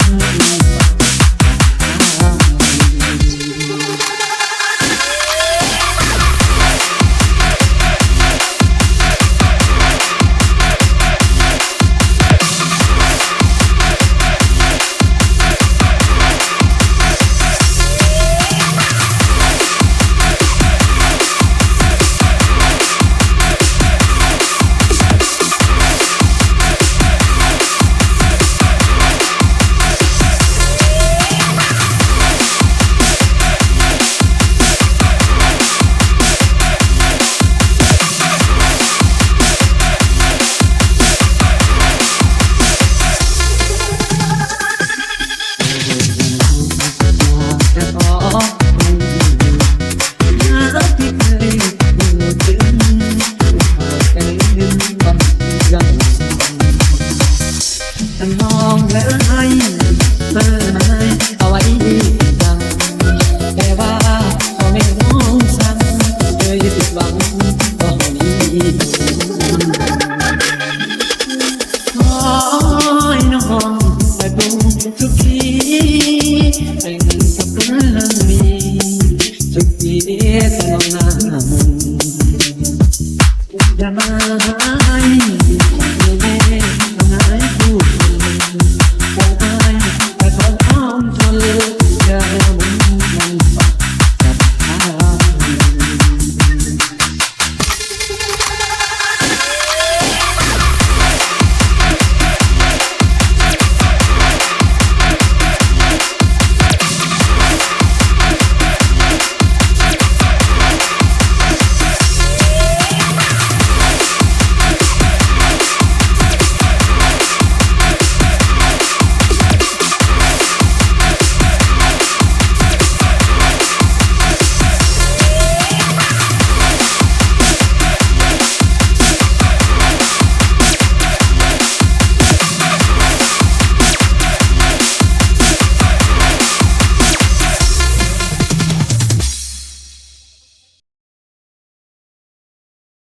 Thank ยเอ้เอาไว้ดีดังแต่ว่าพอไม่ร้องสั่งเคยผิดวังพอนี้น้องไปบุทุกทีเงินสักเรื่องมีทุกทีแต่องหน้า